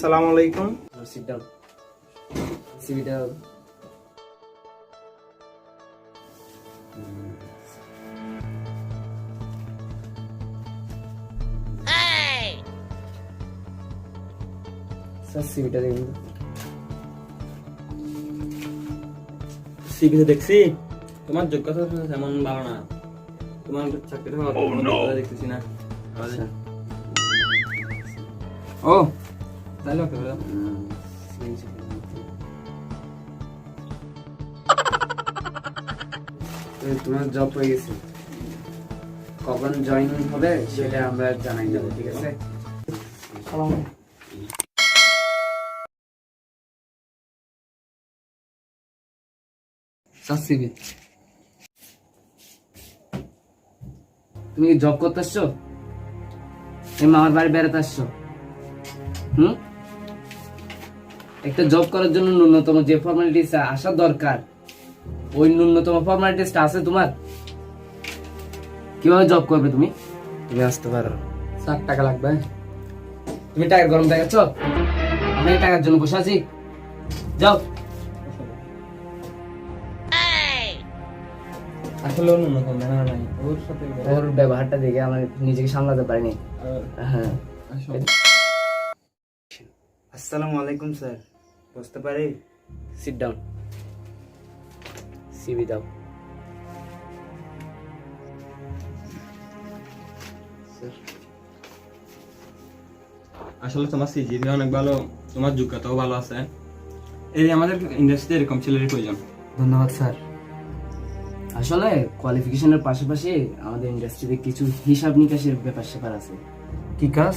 সালাম আলাইকুম। Sit down সিভিটা স্যার সিভিটা দেখুন সিভিতে দেখছি। তোমার যোগ্যতা তেমন ভালো না। তোমার চাকরিটা ভালো দেখতেছি না। আচ্ছা ও তাহলে ওকে বলো তোমার জব হয়ে গেছে। কখন জয়েন হবে সেটা আমরা জানাই দেবো ঠিক আছে? তুমি কি জব করতে আসছো? মামার বাড়ি বেড়াতে আসছো। হুম? একটা জব করার জন্য ন্যূনতম যে ফর্মালিটিস আসা দরকার ওই ন্যূনতম ফর্মালিটিসটা আছে তোমার? কীভাবে জব করবে তুমি? তুমি আসতে পারো। ষাট টাকা লাগবে। তুমি টাকার গরম দেখাচ্ছ? আমি টাকার জন্য বসে আছি। যাও। আসলে অন্য রকম নাই ওর সাথে ওর ব্যবহারটা দেখে আমার নিজেকে সামলাতে পারিনি। হ্যাঁ। আসসালামু আলাইকুম স্যার। বুঝতে পারি? সিট ডাউন সিবি দাও। আসলে তোমার সিজিবি অনেক ভালো তোমার যোগ্যতাও ভালো আছে। এই আমাদের ইন্ডাস্ট্রিতে এরকম ছেলেরই প্রয়োজন। ধন্যবাদ স্যার। আসলে কোয়ালিফিকেশনের পাশাপাশি আমাদের ইন্ডাস্ট্রিতে কিছু হিসাব নিকাশের ব্যাপার স্যাপার আছে। কি কাজ?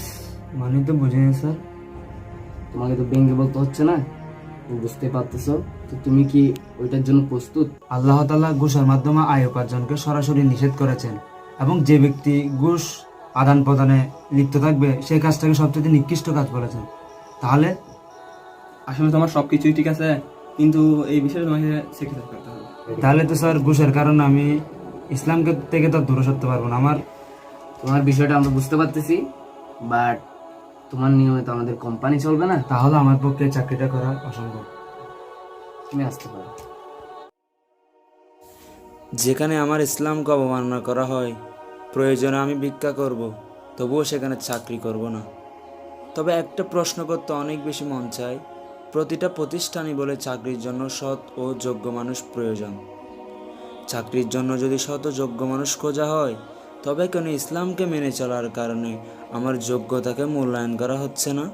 মানে তো বুঝিনি স্যার। তোমাকে তো ব্যঙ্গে বলতে হচ্ছে না? বুঝতে পারতেছ? তো তুমি কি ওইটার জন্য প্রস্তুত? আল্লাহ তালা ঘুষের মাধ্যমে আয় উপার্জনকে সরাসরি নিষেধ করেছেন এবং যে ব্যক্তি ঘুষ আদান প্রদানে লিপ্ত থাকবে সেই কাজটাকে সবচেয়ে নিকৃষ্ট কাজ বলেছেন। তাহলে? আসলে তোমার সবকিছুই ঠিক আছে কিন্তু এই বিষয়ে তোমাকে স্যাক্রিফাইস করতে হবে। তাহলে তো স্যার ঘুষের কারণে আমি ইসলামকে থেকে তো দূরে সরতে পারব না। আমার তোমার বিষয়টা আমরা বুঝতে পারতেছি বাট তোমার নিয়মে তো আমাদের কোম্পানি চলবে না? তাহলে আমার পক্ষে চাকরিটা করা অসম্ভব। তুমি আসতে পারো। যেখানে আমার ইসলামকে অবমাননা করা হয়, প্রয়োজনে আমি ভিক্ষা করব, তবুও সেখানে চাকরি করব না। তবে একটা প্রশ্ন করতে অনেক বেশি মন চায়, প্রতিটা প্রতিষ্ঠানই বলে চাকরির জন্য সৎ ও যোগ্য মানুষ প্রয়োজন। চাকরির জন্য যদি শত যোগ্য মানুষ খোঁজা হয় তবে কেন ইসলামকে মেনে চলার কারণে আমার যোগ্যতাকে মূল্যায়ন করা হচ্ছে না?